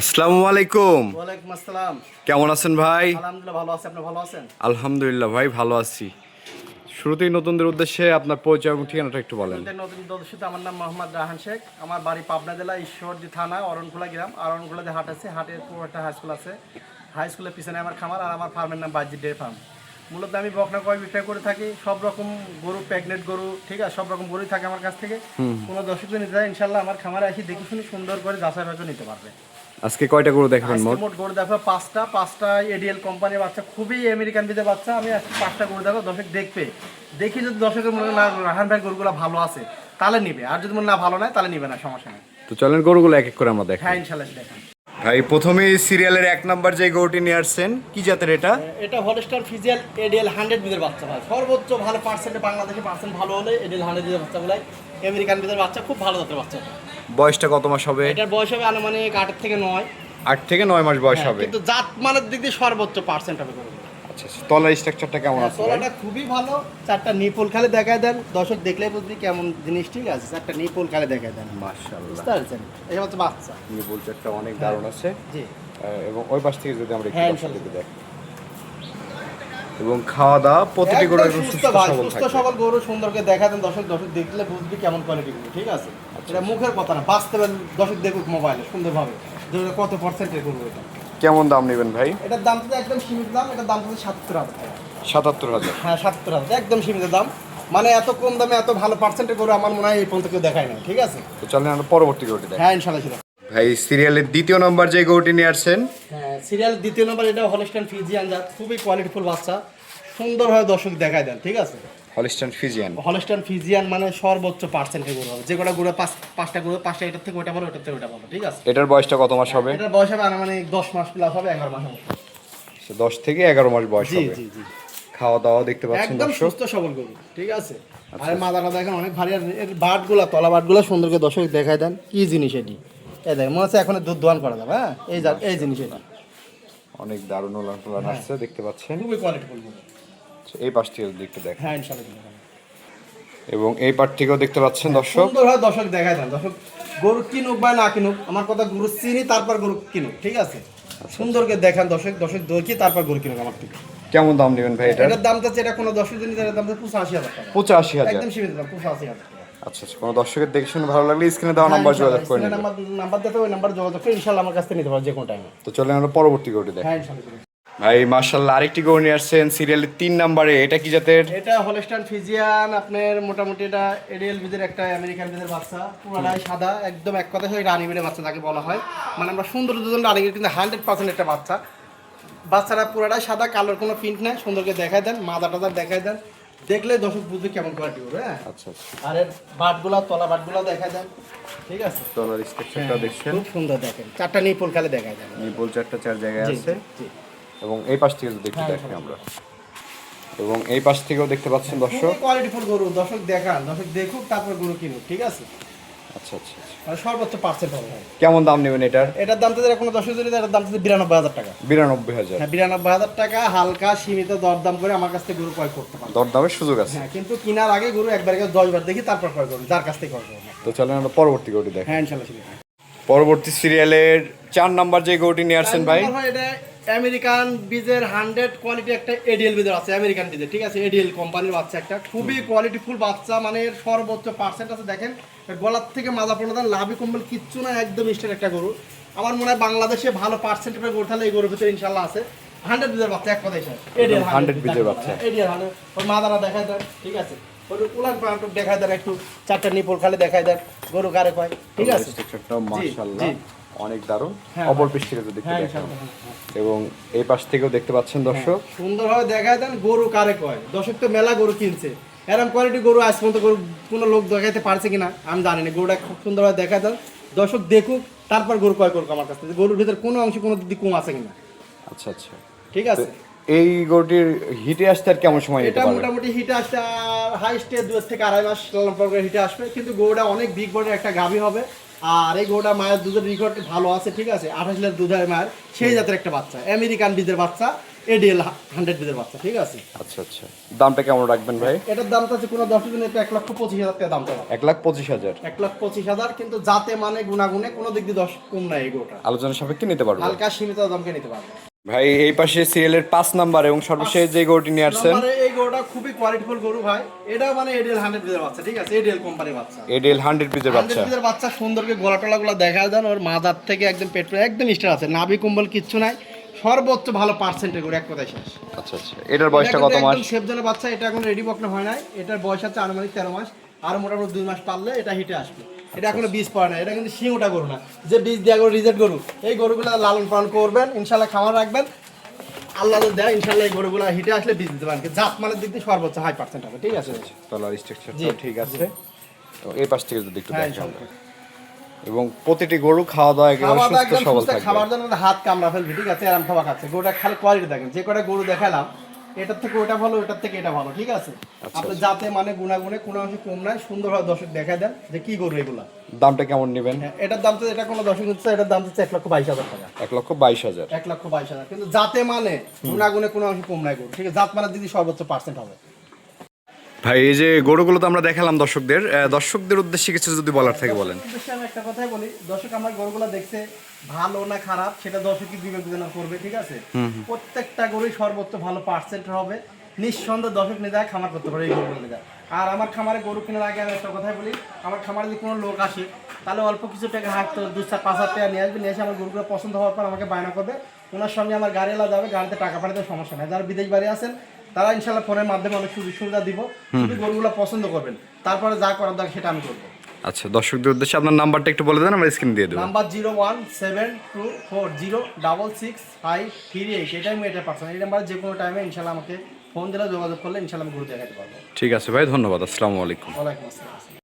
আসসালামু আলাইকুম। ওয়ালাইকুম আসসালাম। কেমন আছেন ভাই? আলহামদুলিল্লাহ ভালো আছি। আপনি ভালো আছেন? আলহামদুলিল্লাহ ভাই ভালো আছি। শুরুতেই নতুনদের উদ্দেশ্যে আপনার পরিচয় এবং ঠিকানাটা একটু বলেন। আমাদের নতুন দর্শিত আমার নাম মোহাম্মদ রাহান শেখ। আমার বাড়ি পাবনা জেলা ঈশ্বরদী থানা অরণখোলা গ্রাম। অরণখোলাতে হাট আছে হাটের পুরো একটা হাই স্কুল আছে হাই স্কুলের পিছনে আমার খামার আর আমার ফার্মের নাম বাজি ডে ফার্ম মূলত আমি বকনা কয় বিক্রয় করে থাকি। সব রকম গরু প্রেগনেন্ট গরু ঠিক আছে? সব রকম গরুই থাকে আমার কাছ থেকে। কোনো দর্শক নিতে ইনশাল্লাহ আমার খামারে আসি দেখে শুনে সুন্দর করে যাচাই বাছাই নিতে পারবে। আজকে কয়টা গরু দেখাবেন মোট? মোট গরু দেখো পাঁচটা পাঁচটা এডিএল কোম্পানির বাচ্চা খুবই আমেরিকান বিদের বাচ্চা। আমি আজকে পাঁচটা গরু দেখো দর্শক দেখবে। দেখি যদি দর্শকের মনে না রাহান ভাই গরুগুলো ভালো আছে তাহলে নিবে। আর যদি মনে না ভালো নয় তাহলে নিবে না সমস্যা নেই। তো চলেন গরুগুলো এক এক করে আমরা দেখাই। হ্যাঁ ইনশাল্লাহ দেখেন। ভাই প্রথমেই সিরিয়ালের এক নাম্বার যে গরুটি নিয়ে আসছেন কি জাতের এটা? এটা হলস্টার ফিজিয়াল এডিএল হান্ড্রেড বিদের বাচ্চা ভাই। সর্বোচ্চ ভালো পার্সেন্টে বাংলাদেশে পার্সেন্ট ভালো হলে এডিএল হান্ড্রেড বিদের বাচ্চাগুলাই আমেরিকান বিদের বাচ্চা খুব ভালো জাতের বাচ্চা। বয়সটা কত মাস হবে? এটার বয়স হবে আনুমানিক আট থেকে নয়। আট থেকে নয় মাস বয়স হ্যাঁ, হবে। কিন্তু জাত মানের দিক দিয়ে সর্বোচ্চ পার্সেন্ট হবে আচ্ছা আচ্ছা। তলার স্ট্রাকচারটা কেমন হ্যাঁ, আছে তলাটা খুবই ভালো। চারটা নিপুল খালে দেখায় দেন। দর্শক দেখলেই বুঝবি কেমন জিনিস ঠিক আছে? চারটা নিপুল খালে দেখায় দেন। মাশাআল্লাহ। বুঝতে পারছেন? এই হচ্ছে বাচ্চা। নিপুল চারটা অনেক দারুণ আছে। জি। এবং ওই পাশ থেকে যদি আমরা একটু হ্যাঁ, দেখি এবং খাওয়া দাওয়া প্রতিটি গরু একদম সুস্থ সবল সুস্থ সবল গরু সুন্দরকে দেখা দেন দর্শক দর্শক দেখলে বুঝবি কেমন কোয়ালিটি গরু ঠিক আছে? এটা মুখের কথা না বাস্তবে দর্শক দেখুক মোবাইলে সুন্দরভাবে। কত পার্সেন্টের গরু এটা? কেমন দাম নেবেন ভাই? এটার দাম তো একদম সীমিত দাম এটার দাম তো সাতত্তর হাজার সাতাত্তর হাজার। হ্যাঁ সাতত্তর হাজার একদম সীমিত দাম। মানে এত কম দামে এত ভালো পার্সেন্টের গরু আমার মনে হয় এই পর্যন্ত কেউ দেখায় না ঠিক আছে? তো চলেন আমরা পরবর্তী গরুটি দেখ। হ্যাঁ ইনশাল্লাহ ভাই সিরিয়ালের দ্বিতীয় নম্বর যে গরুটি নিয়ে আসছেন হ্যাঁ। সিরিয়াল দ্বিতীয় নম্বর এটা হলস্টাইন ফিজিয়ান জাত খুবই কোয়ালিটিফুল বাচ্চা। সুন্দরভাবে দর্শক দেখায় দেন ঠিক আছে? Holstein Friesian. হলস্টাইন ফিজিয়ান মানে সর্বোচ্চ পার্সেন্টের গরু হবে। যে কটা গরু পাঁচ পাঁচটা গরু পাঁচটা এটার থেকে ওটা ভালো ওটার থেকে ওটা ভালো ঠিক আছে? এটার বয়সটা কত মাস হবে? এটার বয়স হবে আনুমানিক দশ মাস প্লাস হবে এগারো মাস হবে। দশ থেকে এগারো মাস বয়স জি হবে। জি জি। খাওয়া দাওয়া দেখতে পাচ্ছেন একদম সুস্থ সবল গরু ঠিক আছে? আর মাদাটা দেখেন অনেক ভারী। আর এর বাটগুলা তলা বাটগুলা সুন্দর করে দর্শক দেখায় দেন কি জিনিস এটি? এই দেখেন মনে হচ্ছে এখন দুধ দোয়ান করা যাবে হ্যাঁ? এই যা এই জিনিস এটা। অনেক দারুণ উলান টুলান আসছে দেখতে পাচ্ছেন। খুবই কোয়ালিটিফুল আচ্ছা, এই পাশ থেকে দেখতে দেখ হ্যাঁ পারবেন। এবং এই পাশ থেকেও দেখতে পাচ্ছেন দর্শক। সুন্দরভাবে দর্শক দেখায় দেন দর্শক গরু কিনুক বা না কিনুক আমার কথা গরু চিনি তারপর গরু কিনুক ঠিক আছে? সুন্দরকে দেখান দর্শক দর্শক দেখি তারপর গরু কিনুক আমার থেকে কেমন দাম নেবেন ভাই এটা? এটার দাম তো এটা কোনো দর্শক দিন এটার দাম তো পঁচাশি হাজার টাকা। পঁচাশি হাজার। একদম সীমিত দাম পঁচাশি হাজার টাকা। আচ্ছা আচ্ছা কোনো দর্শকের দেখে শুনে ভালো লাগলে স্ক্রিনে দেওয়া নাম্বার যোগাযোগ করে নেবেন। নাম্বার দিতে ওই নাম্বার যোগাযোগ করে ইনশাল্লাহ আমার কাছ থেকে নিতে পারো যে কোনো টাইমে তো চলেন আমরা পরবর্তী গরুটি দেখ। হ্যাঁ ইনশাল্লাহ ভাই মার্শাল্লাহ আরেকটি গরু নিয়ে আসছেন সিরিয়ালের তিন নাম্বারে। এটা কি জাতের? এটা হলস্টাইন ফিজিয়ান আপনার মোটামুটি এটা এডিএল বিদের একটা আমেরিকান বিদের বাচ্চা। পুরাটাই সাদা একদম এক কথা হয়ে রানী বিদের বাচ্চা তাকে বলা হয়। মানে আমরা সুন্দর দুজন রানী কিন্তু হান্ড্রেড পার্সেন্ট একটা বাচ্চা। বাচ্চারা পুরাটাই সাদা কালোর কোনো প্রিন্ট নেই সুন্দরকে দেখায় দেন মাদা টাদা দেখায় দেন। দেখলে দর্শক বুঝবে কেমন কোয়ালিটি হবে হ্যাঁ? আচ্ছা আচ্ছা। আর এর বাটগুলা তলা বাটগুলা দেখা দেন ঠিক আছে? তলার স্ট্রাকচারটা দেখছেন? খুব সুন্দর দেখেন। চারটা নিপল খালে দেখা যায়। নিপল চারটা চার জায়গায় আছে। জি। এবং এই পাশ থেকে যদি একটু হ্যাঁ, দেখি আমরা। এবং এই পাশ থেকেও দেখতে পাচ্ছেন দর্শক। কোয়ালিটি কোয়ালিটিফুল গরু। দর্শক দেখান দর্শক দেখুক তারপর গরু কিনুক ঠিক আছে? আচ্ছা আচ্ছা আচ্ছা। মানে সর্বোচ্চ। কেমন দাম নেবেন এটার? এটার দাম কোনো দশ হাজার এটার দাম তো বিরানব্বই হাজার টাকা। বিরানব্বই হাজার। হ্যাঁ বিরানব্বই হাজার টাকা হালকা সীমিত দরদাম করে আমার কাছ থেকে গরু ক্রয় করতে দরদামের সুযোগ আছে। হ্যাঁ কিন্তু কেনার আগে গরু একবার করে দশ বার দেখি তারপর ক্রয় করুন যার কাছ থেকে ক্রয় করুন। তো চলেন আমরা পরবর্তী গরুটি দেখ। হ্যাঁ ইনশাল্লাহ পরবর্তী সিরিয়ালের চার নাম্বার যে গরুটি নিয়ে আসছেন ভাই। এটা আমেরিকান বীজের হান্ড্রেড কোয়ালিটি একটা এডিএল বীজের আছে আমেরিকান বীজের ঠিক আছে? এডিএল কোম্পানির বাচ্চা একটা খুবই কোয়ালিটিফুল বাচ্চা মানে সর্বোচ্চ পার্সেন্ট আছে দেখেন। গলার থেকে মাজা পড়ে দেন লাভি কম্বল কিচ্ছু না একদম স্টেট একটা গরু। আমার মনে হয় বাংলাদেশে ভালো পার্সেন্টের গরু তাহলে এই গরুর ভিতরে ইনশাল্লাহ আছে। হান্ড্রেড বীজের বাচ্চা এক কথাই স্যার। এডিএল 100 বীজের বাচ্চা। এডিএল হান্ড্রেড ওর মাদারা দেখায় দেন ঠিক আছে? ওর উলান পান্টুক দেখায় দেন একটু চারটা নিপল খালে দেখায় দেন গরু কারে কয় ঠিক আছে? মাশাআল্লাহ। অনেক দারুণ। হ্যাঁ, অপর পৃষ্ঠ থেকে যদি একটু হ্যাঁ দেখেন। হ্যাঁ। এবং এই পাশ থেকেও দেখতে পাচ্ছেন দর্শক। সুন্দরভাবে দেখায় দেন গরু কারে কয়। দর্শক তো মেলা গরু কিনছে। এরকম কোয়ালিটি গরু আজ পর্যন্ত গরু কোনো লোক দেখাইতে পারছে কিনা আমি জানি না। গরুটা খুব সুন্দরভাবে দেখায় দেন। দর্শক দেখুক তারপর গরু ক্রয় করুক আমার কাছ থেকে। গরুর ভিতরে কোনো অংশ কোনো দিক কম আছে কিনা। আচ্ছা আচ্ছা। ঠিক আছে। এই গরুটির হিটে আসতে আর কেমন সময় এটা মোটামুটি হিটে আসতে আর হাইস্টে দু থেকে আড়াই মাস হিটে আসবে। কিন্তু গরুটা অনেক বিগ বডির একটা গাভী হবে। আর এই গোটা মায়ের দুধের রেকর্ড ভালো আছে ঠিক আছে? আঠাশ লিটার দুধের মায়ের সেই জাতের একটা বাচ্চা আমেরিকান বীজের বাচ্চা এডিএল হান্ড্রেড বীজের বাচ্চা ঠিক আছে? আচ্ছা আচ্ছা। দামটা কেমন রাখবেন ভাই? এটার দামটা আছে কোনো দশ দিন এক লক্ষ পঁচিশ হাজার টাকা দাম চাওয়া এক লাখ পঁচিশ হাজার। এক লাখ পঁচিশ হাজার কিন্তু যাতে মানে গুণাগুণে কোনো দিক দিয়ে দশ কম নাই এই গোটা আলোচনা সাপেক্ষে নিতে পারব। হালকা সীমিত দামকে নিতে পারবে। ভাই এই পাশে সিরিয়ালের পাঁচ নাম্বার এবং সর্বশেষ যে গরুটি নিয়ে আসছেন। এই গরুটা খুবই কোয়ালিটিফুল গরু ভাই। এটা মানে এডিএল হান্ড্রেড পিসের বাচ্চা ঠিক আছে? এডিএল কোম্পানির বাচ্চা। এডিএল হান্ড্রেড পিসের বাচ্চা। পিসের বাচ্চা সুন্দরকে গলা টলা গুলো দেখা দেন ওর মাদার থেকে একদম পেট একদম স্টার আছে নাভি কুম্বল কিচ্ছু নাই। সর্বোচ্চ ভালো পার্সেন্টের গরু এক কথায় শেষ। আচ্ছা আচ্ছা। এটার বয়সটা কত মাস? সেফ জনের বাচ্চা এটা এখন রেডি বকনা হয় নাই। এটার বয়স আছে আনুমানিক তেরো মাস আর মোটামুটি দুই মাস পারলে এটা হিটে আসবে। এটা এখনও বীজ পড়ে না এটা কিন্তু শিংটা গরু না। যে বীজ দেওয়া গরু রিজেক্ট গরু এই গরুগুলো লালন পালন করবেন ইনশাল্লাহ খামার রাখবেন। আল্লাহ দেয় ইনশাল্লাহ এই গরুগুলো হিটে আসলে বীজ দিতে পারেন জাত মানের দিক দিয়ে সর্বোচ্চ হাই পার্সেন্ট হবে ঠিক আছে? তলার স্ট্রাকচার ঠিক আছে। তো এই পাশ থেকে যদি একটু হ্যাঁ দেখেন এবং প্রতিটি গরু খাওয়া দাওয়া একেবারে সুস্থ সবল থাকবে। খাবার জন্য হাত কামড়া ফেলবে ঠিক আছে? আরাম খাওয়া খাচ্ছে। গরুটা খালি কোয়ালিটি দেখেন যে কটা গরু দেখালাম এটার থেকে ওটা ভালো ওটার থেকে এটা ভালো ঠিক আছে? আচ্ছা, আপনি যাতে মানে গুণাগুণে কোনো অংশে কম নাই সুন্দরভাবে দর্শক দেখা দেন যে কি গরু এগুলা। দামটা কেমন নেবেন? হ্যাঁ, এটার দাম তো এটা কোনো দর্শক দিচ্ছে এটার দাম হচ্ছে এক লক্ষ বাইশ হাজার টাকা। এক লক্ষ বাইশ হাজার। এক লক্ষ বাইশ হাজার। কিন্তু যাতে মানে গুণাগুণে কোনো অংশে কম নাই গরু ঠিক আছে? জাত মানে দিদি সর্বোচ্চ পার্সেন্ট হবে। ভাই এই যে গরুগুলো তো আমরা দেখালাম দর্শকদের দর্শকদের উদ্দেশ্যে কিছু যদি বলার থাকে বলেন। উদ্দেশ্যে আমি একটা কথাই বলি দর্শক আমার গরুগুলো দেখছে ভালো না খারাপ সেটা দর্শকই বিবেচনা করবে ঠিক আছে? প্রত্যেকটা গরুই সর্বোচ্চ ভালো পার্সেন্ট হবে। নিঃসন্দেহে দর্শক যায় খামার করতে পারে এই নিয়ে আর আমার খামারে গরু কেনার আগে আমি একটা কথাই বলি আমার খামারে যদি কোনো লোক আসে তাহলে অল্প কিছু টাকা হাঁটতো দু চার পাঁচ হাজার টাকা নিয়ে আসবে নিয়ে এসে আমার গরুগুলো পছন্দ হওয়ার পর আমাকে বায়না করবে। ওনার সঙ্গে আমার গাড়ি এলা যাবে গাড়িতে টাকা পাঠাতে সমস্যা নাই। যারা বিদেশ বাড়ি আছেন তারা ইনশাল্লাহ ফোনের মাধ্যমে অনেক সুযোগ সুবিধা দিব শুধু গরুগুলো পছন্দ করবেন তারপরে যা করার দরকার সেটা আমি করব। আচ্ছা দর্শকদের উদ্দেশ্যে আপনার নাম্বারটা একটু বলে দেন আমরা স্ক্রিন দিয়ে দেবো। Number zero one seven two four zero double six five three eight এটাই আমি এটা পার্সোনাল এই নাম্বারে যে কোনো টাইমে ইনশাল্লাহ আমাকে ফোন দিলে যোগাযোগ করলে ইনশাল্লাহ আমি ঘুরে দেখাতে পারব। ঠিক আছে ভাই ধন্যবাদ আসসালামু আলাইকুম। ওয়ালাইকুম আসসালাম।